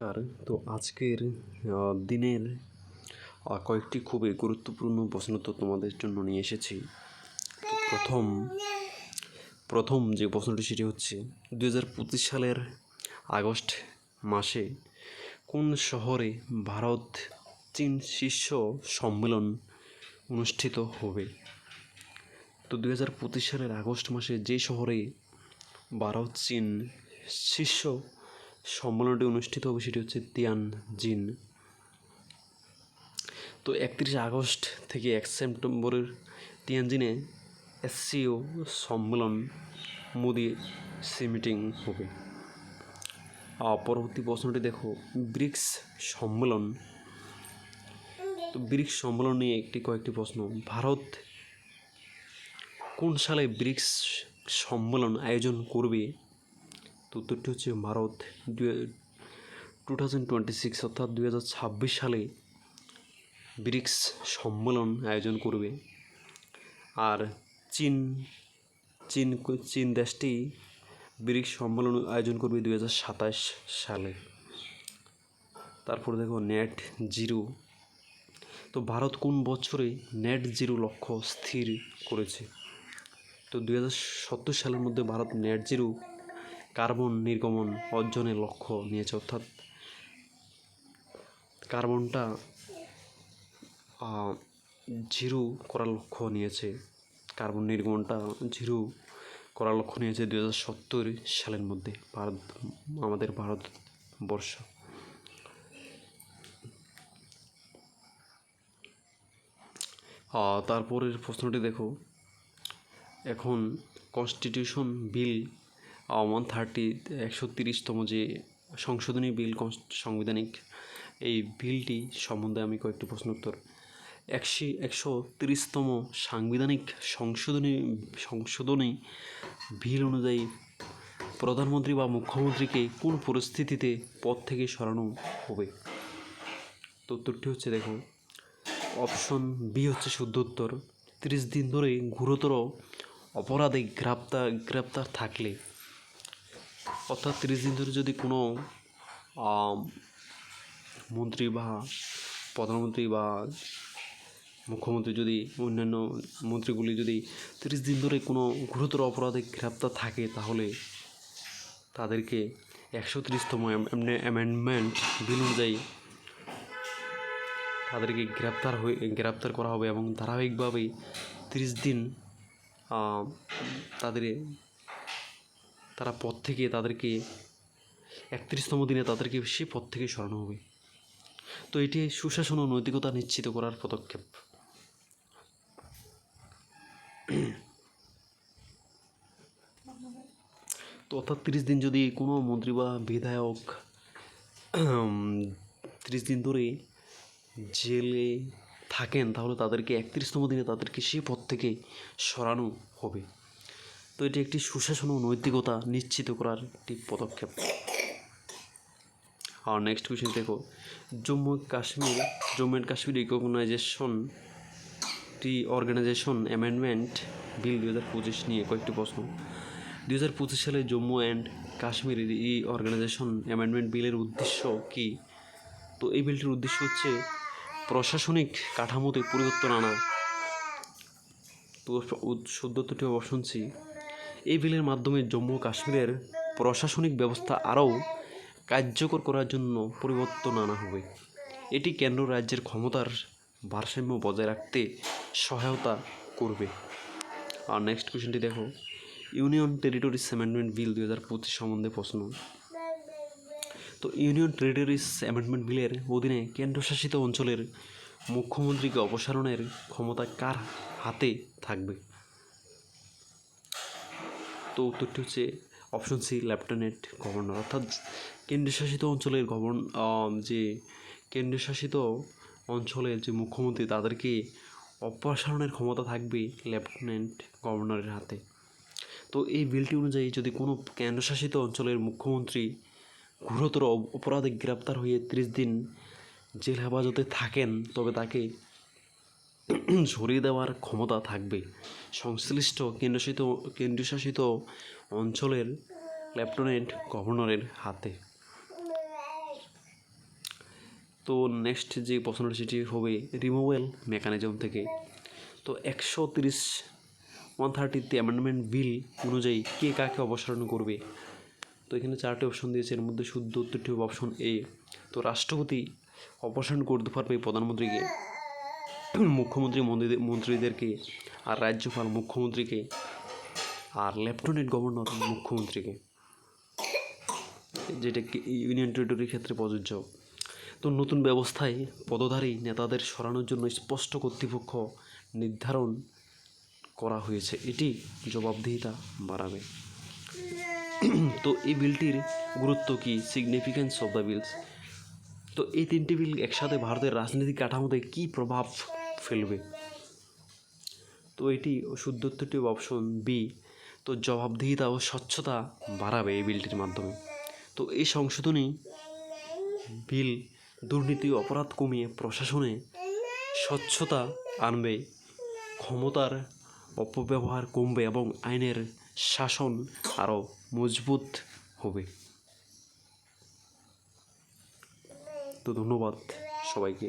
আর তো আজকের দিনের কয়েকটি খুবই গুরুত্বপূর্ণ প্রশ্ন তো তোমাদের জন্য নিয়ে এসেছি। প্রথম প্রথম যে প্রশ্নটি সেটি হচ্ছে দু হাজার পঁচিশ সালের আগস্ট মাসে কোন শহরে ভারত চীন শীর্ষ সম্মেলন অনুষ্ঠিত হবে? তো দু হাজার পঁচিশ সালের আগস্ট মাসে যে শহরে ভারত চীন শীর্ষ সম্মেলনটি অনুষ্ঠিত হবে সেটি হচ্ছে তিয়ানজিন। তো একত্রিশে আগস্ট থেকে এক সেপ্টেম্বরের তিয়ানজিনে এসসিও সম্মেলন মোদি সি মিটিং হবে। পরবর্তী প্রশ্নটি দেখো, ব্রিক্স সম্মেলন। তো ব্রিক্স সম্মেলন নিয়ে একটি কয়েকটি প্রশ্ন। ভারত কোন সালে ব্রিক্স সম্মেলন আয়োজন করবে? তো উত্তরটি হচ্ছে Bharat two thousand twenty six অর্থাৎ দুই হাজার ছাব্বিশ সালে ব্রিক্স সম্মেলন আয়োজন করবে। আর চীন চীন চীন দেশটি ব্রিক্স সম্মেলন আয়োজন করবে দুই হাজার সাতাশ সালে। তারপর দেখো নেট জিরো তো ভারত কোন বছরে নেট জিরো লক্ষ্য স্থির করেছে? তো দু হাজার সত্তর সালের মধ্যে ভারত নেট জিরো কার্বন নির্গমন অর্জনের লক্ষ্য নিয়েছে, অর্থাৎ কার্বনটা জিরো করার লক্ষ্য নিয়েছে। কার্বন নির্গমনটা জিরো করার লক্ষ্য নিয়েছে দু হাজার সত্তর সালের মধ্যে, ভারত, আমাদের ভারতবর্ষ। তারপরের প্রশ্নটি দেখো। এখন কনস্টিটিউশন বিল ওয়ান থার্টি একশো তিরিশতম যে সংশোধনী বিল সাংবিধানিক এই বিলটি সম্বন্ধে আমি কয়েকটি প্রশ্ন উত্তর একশি, একশো তিরিশতম সাংবিধানিক সংশোধনী সংশোধনী বিল অনুযায়ী প্রধানমন্ত্রী বা মুখ্যমন্ত্রীকে কোন পরিস্থিতিতে পদ থেকে সরানো হবে? তো উত্তরটি হচ্ছে, দেখো, অপশন বি হচ্ছে শুদ্ধ উত্তর। তিরিশ দিন ধরে গুরুতর অপরাধে গ্রেপ্তার গ্রেপ্তার থাকলে অর্থাৎ তিরিশ দিন ধরে যদি কোনো মন্ত্রী বা প্রধানমন্ত্রী বা মুখ্যমন্ত্রী যদি, অন্যান্য মন্ত্রীগুলি যদি তিরিশ দিন ধরে কোনো গুরুতর অপরাধে গ্রেপ্তার থাকে, তাহলে তাদেরকে একশো তিরিশতম অ্যামেন্ডমেন্ট বিল অনুযায়ী তাদেরকে গ্রেপ্তার হয়ে, গ্রেপ্তার করা হবে এবং ধারাবাহিকভাবে তিরিশ দিন তাদের তারা পদ থেকে তাদেরকে একত্রিশতম দিনে তাদেরকে সে পদ থেকে সরানো হবে। তো এটি সুশাসন ও নৈতিকতা নিশ্চিত করার পদক্ষেপ। তো অর্থাৎ তিরিশ দিন যদি কোনো মন্ত্রী বা বিধায়ক তিরিশ দিন ধরে জেলে থাকেন, তাহলে তাদেরকে একত্রিশতম দিনে তাদেরকে সে পদ থেকে সরানো হবে। তো এটি একটি সুশাসন ও নৈতিকতা নিশ্চিত করার একটি পদক্ষেপ। আর নেক্সট কোয়েশ্চেন দেখো। জম্মু কাশ্মীর, জম্মু অ্যান্ড কাশ্মীর রিকগনাইজেশন টি অর্গানাইজেশন অ্যামেন্ডমেন্ট বিল দু হাজার পঁচিশ নিয়ে কয়েকটি প্রশ্ন। দু হাজার পঁচিশ সালে জম্মু অ্যান্ড কাশ্মীর এই অর্গানাইজেশন অ্যামেন্ডমেন্ট বিলের উদ্দেশ্য কী? তো এই বিলটির উদ্দেশ্য হচ্ছে প্রশাসনিক কাঠামোতে পরিবর্তন আনা। তো শুদ্ধত্বটি অপশন সি এই বিলের মাধ্যমে জম্মু কাশ্মীরের প্রশাসনিক ব্যবস্থা আরও কার্যকর করার জন্য পরিবর্তন আনা হবে। এটি কেন্দ্র রাজ্যের ক্ষমতার ভারসাম্য বজায় রাখতে সহায়তা করবে। আর নেক্সট কোয়েশ্চেনটি দেখো। ইউনিয়ন টেরিটরিস অ্যামেন্ডমেন্ট বিল দু হাজার পঁচিশ সম্বন্ধে প্রশ্ন। তো ইউনিয়ন টেরিটরিস অ্যামেন্ডমেন্ট বিলের অধীনে কেন্দ্রশাসিত অঞ্চলের মুখ্যমন্ত্রীকে অপসারণের ক্ষমতা কার হাতে থাকবে? তো উত্তরটি হচ্ছে অপশন সি লেফটেন্যান্ট গভর্নর অর্থাৎ কেন্দ্রশাসিত অঞ্চলের গভর্ন যে কেন্দ্রশাসিত অঞ্চলের যে মুখ্যমন্ত্রী, তাদেরকে অপসারণের ক্ষমতা থাকবে লেফটেন্যান্ট গভর্নরের হাতে। তো এই বিলটি অনুযায়ী যদি কোনো কেন্দ্রশাসিত অঞ্চলের মুখ্যমন্ত্রী গুরুতর অপরাধে গ্রেপ্তার হয়ে ত্রিশ দিন জেল হেফাজতে থাকেন, তবে তাকে সরিয়ে দেওয়ার ক্ষমতা থাকবে। সংশ্লিষ্ট কেন্দ্রশাসিত কেন্দ্রশাসিত অঞ্চলের লেফটেন্যান্ট গভর্নরের হাতে। তো নেক্সট যে প্রশ্নটি, সেটি হবে রিমুভেল মেকানিজম থেকে। তো একশো তিরিশ ওয়ান থার্টিতে অ্যামেন্ডমেন্ট বিল অনুযায়ী কে কাকে অপসারণ করবে? তো এখানে চারটি অপশন দিয়েছে। এর মধ্যে শুদ্ধ উত্তরটি হবে অপশন এ তো রাষ্ট্রপতি অপসারণ করতে পারবে প্রধানমন্ত্রীকে। মুখ্যমন্ত্রী মন্ত্রীদের মন্ত্রীদেরকে আর রাজ্যপাল মুখ্যমন্ত্রীকে আর লেফটেন্যান্ট গভর্নর মুখ্যমন্ত্রীকে, যেটা ইউনিয়ন টেরিটরির ক্ষেত্রে প্রযোজ্য। তো নতুন ব্যবস্থায় পদধারী নেতাদের সরানোর জন্য স্পষ্ট কর্তৃপক্ষ নির্ধারণ করা হয়েছে। এটি জবাবদিহিতা বাড়াবে। তো এই বিলটির গুরুত্ব কি? সিগনিফিক্যান্স অফ দ্য বিলস তো এই তিনটি বিল একসাথে ভারতের রাজনৈতিক কাঠামোতে কী প্রভাব ফেলবে। তো এটি শুদ্ধ উত্তরটি অপশন বি তো জবাবদিহিতা ও স্বচ্ছতা বাড়াবে এই বিলটির মাধ্যমে। তো এই সংশোধনী বিল দুর্নীতি অপরাধ কমিয়ে প্রশাসনে স্বচ্ছতা আনবে, ক্ষমতার অপব্যবহার কমবে এবং আইনের শাসন আরও মজবুত হবে। তো ধন্যবাদ সবাইকে।